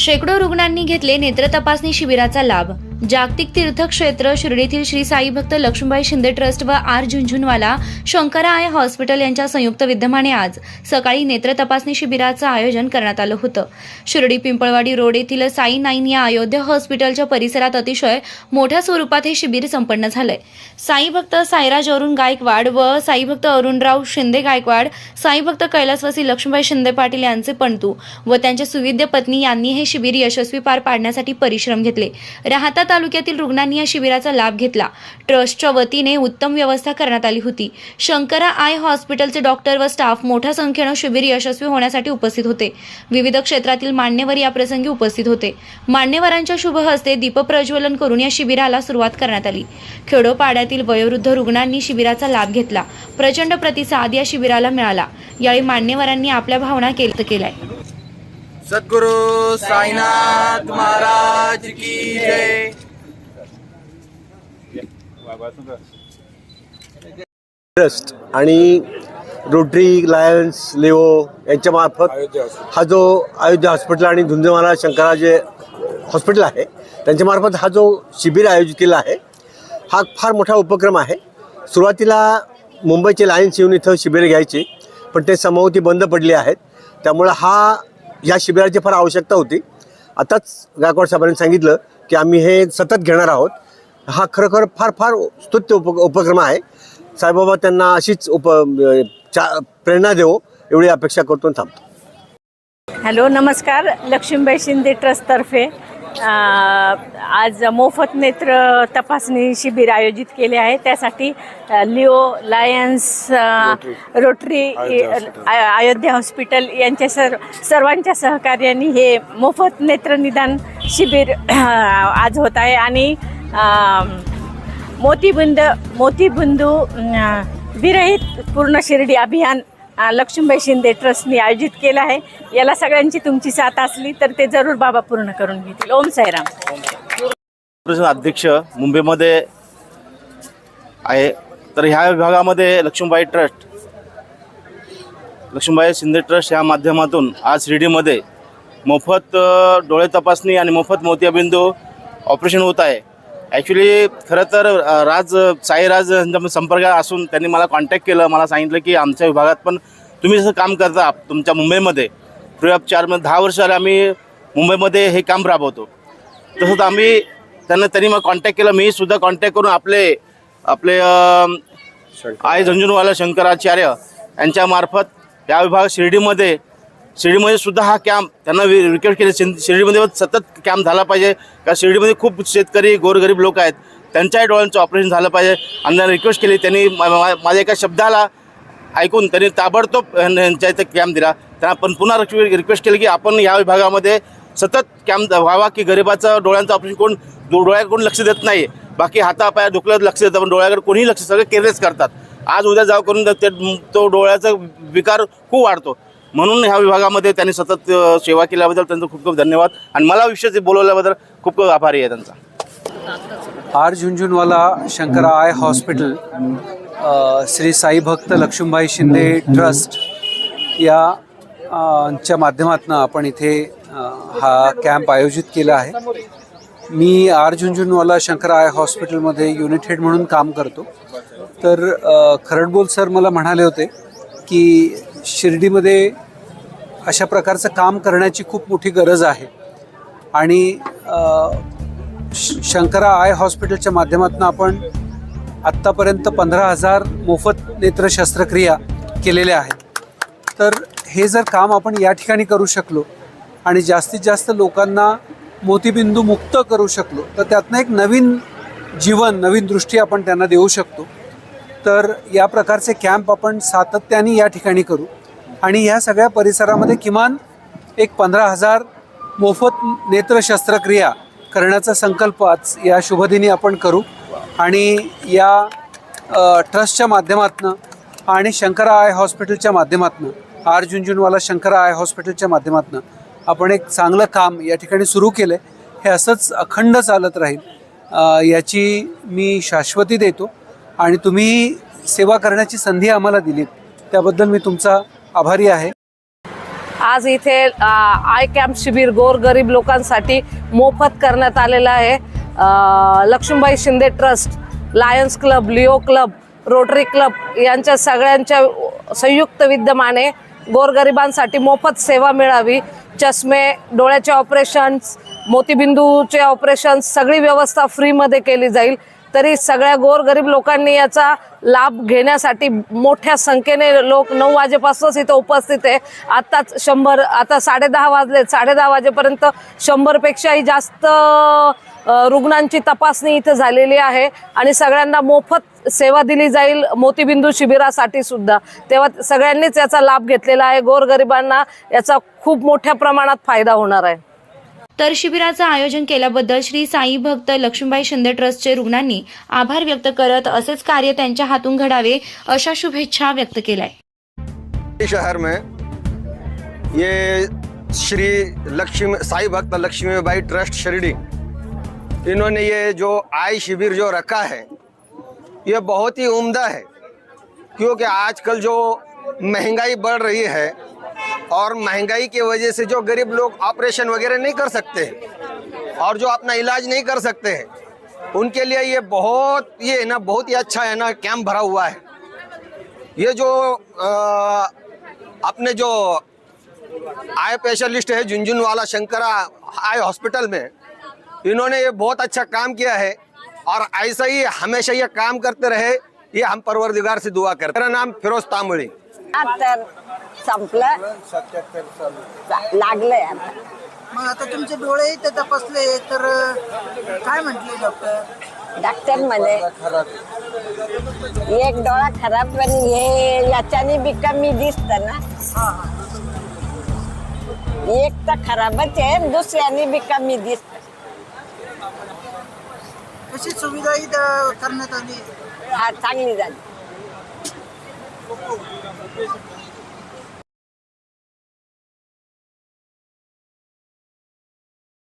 शेकडो रुग्णांनी घेतले नेत्र तपासणी शिबिराचा लाभ. जागतिक तीर्थक्षेत्र शिर्डीतील श्री साई भक्त लक्ष्मीबाई शिंदे ट्रस्ट व R Jhunjhunwala Shankara eye hospital यांच्या संयुक्त विद्यमाने आज सकाळी नेत्र तपासणी शिबिराचं आयोजन करण्यात आलं होतं. शिर्डी पिंपळवाडी रोड येथील साई नाईन या अयोध्या हॉस्पिटलच्या परिसरात अतिशय मोठ्या स्वरूपात हे शिबिर संपन्न झालंय. साई भक्त साईराज अरुण गायकवाड व साई भक्त अरुणराव शिंदे गायकवाड साई भक्त कैलासवासी लक्ष्मीबाई शिंदे पाटील यांचे पणतू व त्यांच्या सुविद्य पत्नी यांनी हे शिबिर यशस्वी पार पाडण्यासाठी परिश्रम घेतले. राहतात तालुक्यातील रुग्णांनी या शिबिराचा लाभ घेतला. ट्रस्टच्या वतीने उत्तम व्यवस्था करण्यात आली होती. शंकरा आय हॉस्पिटलचे डॉक्टर व स्टाफ मोठ्या संख्येनं शिबिर यशस्वी होण्यासाठी उपस्थित होते. विविध क्षेत्रातील मान्यवर या प्रसंगी उपस्थित होते. मान्यवरांच्या शुभ हस्ते दीपप्रज्वलन करून या शिबिराला सुरुवात करण्यात आली. खेडोपाड्यातील वयोवृद्ध रुग्णांनी शिबिराचा लाभ घेतला. प्रचंड प्रतिसाद या शिबिराला मिळाला. यावेळी मान्यवरांनी आपल्या भावना केल्या केलाय सद्गुरु साईनाथ महाराज की जय. ट्रस्ट आणि रोटरी लायन्स लेओ यांच्या मार्फत हा जो अयोध्या हॉस्पिटल आणि धुंजमाला शंकरा जे हॉस्पिटल आहे त्यांच्यामार्फत हा जो शिबिर आयोजित केला आहे हा फार मोठा उपक्रम आहे. सुरुवातीला मुंबईचे लायन्स येऊन इथं शिबिर घ्यायची पण ते समावती बंद पडली आहेत. त्यामुळं हा या शिबिराची फार आवश्यकता होती. आताच गायकवाड साहेबांनी सांगितलं की आम्ही हे सतत घेणार आहोत. हा खरोखर फार फार स्तुत्य उप उपक्रम आहे. साईबाबा त्यांना अशीच उप चा प्रेरणा देवो एवढी अपेक्षा करतो थांबतो. हॅलो नमस्कार. लक्ष्मीबाई शिंदे ट्रस्टतर्फे आज मोफत नेत्र तपासणी शिबिर आयोजित केले आहे. त्यासाठी Leo Lions Rotary. Ayodhya hospital. यांच्या सर्व सर्वांच्या सहकार्याने हे मोफत नेत्र निदान शिबिर आज होत आहे. आणि मोतीबिंद मोतीबिंदू विरहित पूर्ण शिर्डी अभियान लक्ष्मीबाई शिंदे ट्रस्टने आयोजित केलं आहे याला सगळ्यांची तुमची साथ असली तर ते जरूर बाबा पूर्ण करून घेतील ओम साईराम अध्यक्ष मुंबईमध्ये आहे तर ह्या विभागामध्ये लक्ष्मीबाई ट्रस्ट लक्ष्मीबाई शिंदे ट्रस्ट या माध्यमातून आज शिर्डीमध्ये मोफत डोळे तपासणी आणि मोफत मोतियाबिंदू ऑपरेशन होत आहे ॲक्च्युली खरं तर राज साईराज यांच्या संपर्कात असून त्यांनी मला कॉन्टॅक्ट केलं. मला सांगितलं की आमच्या विभागात पण तुम्ही जसं काम करता तुमच्या मुंबईमध्ये फ्री ऑफ चार्जमध्ये दहा वर्ष आम्ही मुंबईमध्ये हे काम राबवतो. तसंच आम्ही त्यांना त्यांनी मग कॉन्टॅक्ट केला. मी सुद्धा कॉन्टॅक्ट करून आपले आपले आय झंझुनवाला शंकराचार्य यांच्या मार्फत या विभाग शिर्डीमध्ये शिर्डीमध्ये सुद्धा हा कॅम्प त्यांना वि- रिक्वेस्ट केले. शिर्डीमध्ये सतत कॅम्प झाला पाहिजे. कारण शिर्डीमध्ये खूप शेतकरी गोरगरीब लोक आहेत. त्यांच्याही डोळ्यांचं ऑपरेशन झालं पाहिजे. आणि त्यांना रिक्वेस्ट केली. त्यांनी मा- मा- माझ्या एका शब्दाला ऐकून त्यांनी ताबडतोब यांच्या इथं कॅम्प दिला. त्यांना पण पुन्हा रिक्वेस्ट केली की आपण या विभागामध्ये सतत कॅम्प व्हावा की गरिबाचं डोळ्यांचं ऑपरेशन कोण डोळ्याकडून डोळ्याकडे कोण लक्ष देत नाही. बाकी हातापाया दुखल्यावर लक्ष देतं पण डोळ्याकडे कोणीही लक्ष सगळे केअरलेस करतात. आज उद्या जाव करून ते तो डोळ्याचा विकार खूप वाढतो. म्हणून ह्या विभागामध्ये त्यांनी सतत सेवा केल्याबद्दल त्यांचं खूप खूप धन्यवाद. आणि मला विशेष बोलवल्याबद्दल खूप खूप आभारी आहे त्यांचा. R Jhunjhunwala Shankara eye hospital Shri Sai Bhakt Laxmibai Shinde trust या च्या माध्यमातून आपण इथे हा कॅम्प आयोजित केला आहे. मी आर झुंझुनवाला शंकरा आय हॉस्पिटलमध्ये युनिट हेड म्हणून काम करतो. तर खरडबोल सर मला म्हणाले होते की शिर्डीमध्ये अशा प्रकारचं काम करण्याची खूप मोठी गरज आहे. आणि श- शंकरा आय हॉस्पिटलच्या माध्यमातून आपण आत्तापर्यंत पंधरा हजार मोफत नेत्र शस्त्रक्रिया केलेल्या आहेत. तर हे जर काम आपण या ठिकाणी करू शकलो आणि जास्तीत जास्त लोकांना मोतीबिंदू मुक्त करू शकलो तर त्यातनं एक नवीन जीवन नवीन दृष्टी आपण त्यांना देऊ शकतो. तर या प्रकारचे कॅम्प आपण सातत्याने या ठिकाणी करू. आणि ह्या सगळ्या परिसरामध्ये किमान एक पंधरा हजार मोफत नेत्र शस्त्रक्रिया करण्याचा संकल्प आज या शुभदिनी आपण करू. आणि या ट्रस्टच्या माध्यमातून आणि शंकरा आय हॉस्पिटलच्या माध्यमातून आर झुंझुनवाला शंकरा आय हॉस्पिटलच्या माध्यमातून आपण एक चांगलं काम या ठिकाणी सुरू केलं आहे हे असंच अखंड चालत राहील. याची मी शाश्वती देतो. आणि तुम्ही सेवा करण्याची संधी आम्हाला दिलीत. त्याबद्दल मी तुमचा आभारी आहे. आज इथे आय कॅम्प शिबिर गोरगरीब लोकांसाठी मोफत करण्यात आलेलं आहे. Laxmibai Shinde trust Lions club Leo club Rotary club यांच्या सगळ्यांच्या संयुक्त विद्यमाने गोरगरिबांसाठी मोफत सेवा मिळावी. चष्मे डोळ्याचे ऑपरेशन्स मोतीबिंदूचे ऑपरेशन्स सगळी व्यवस्था फ्रीमध्ये केली जाईल. तरी सगळ्या गोरगरीब लोकांनी याचा लाभ घेण्यासाठी मोठ्या संख्येने लोक नऊ वाजेपासूनच इथं उपस्थित आहे. आत्ताच शंभर आता साडेदहा वाजले साडेदहा वाजेपर्यंत शंभरपेक्षाही जास्त रुग्णांची तपासणी इथं झालेली आहे. आणि सगळ्यांना मोफत सेवा दिली जाईल मोतीबिंदू शिबिरासाठी सुद्धा. तेव्हा सगळ्यांनीच याचा लाभ घेतलेला आहे. गोरगरिबांना याचा खूप मोठ्या प्रमाणात फायदा होणार आहे. तर शिबिराचं आयोजन केल्याबद्दल श्री साई भक्त लक्ष्मीबाई शिंदे ट्रस्टचे रुग्णांनी आभार व्यक्त करत असेच कार्य त्यांच्या हातून घडावे अशा शुभेच्छा व्यक्त केल्या. शहर में ये श्री लक्ष्मी साई भक्त लक्ष्मीबाई ट्रस्ट शिरडी इन्होंने ये जो आय शिविर जो रखा है ये बहुत ही उम्दा है क्योंकि आजकल जो महंगाई बढ़ रही है और महँगाई की वजह से जो गरीब लोग ऑपरेशन वगैरह नहीं कर सकते और जो अपना इलाज नहीं कर सकते हैं उनके लिए ये बहुत ये है ना बहुत ही अच्छा है ना कैंप भरा हुआ है। ये जो अ, अपने जो आई स्पेशलिस्ट है झुंझुन वाला शंकरा आई हॉस्पिटल में इन्होंने ये बहुत अच्छा काम किया है और ऐसा ही हमेशा ये काम करते रहे ये हम परवरदिगार से दुआ करते मेरा नाम फिरोज संपलं. लागलंय आता. मग आता तुमचे डोळे इथे तपासले तर काय म्हटले डॉक्टर डॉक्टर म्हणे एक डोळा खराब पण हे याच्याने बी कमी दिसत ना. एक तर खराबच आहे दुसऱ्याने बी कमी दिसत. कशी सुविधा इथं करण्यात आली? हा चांगली झाली.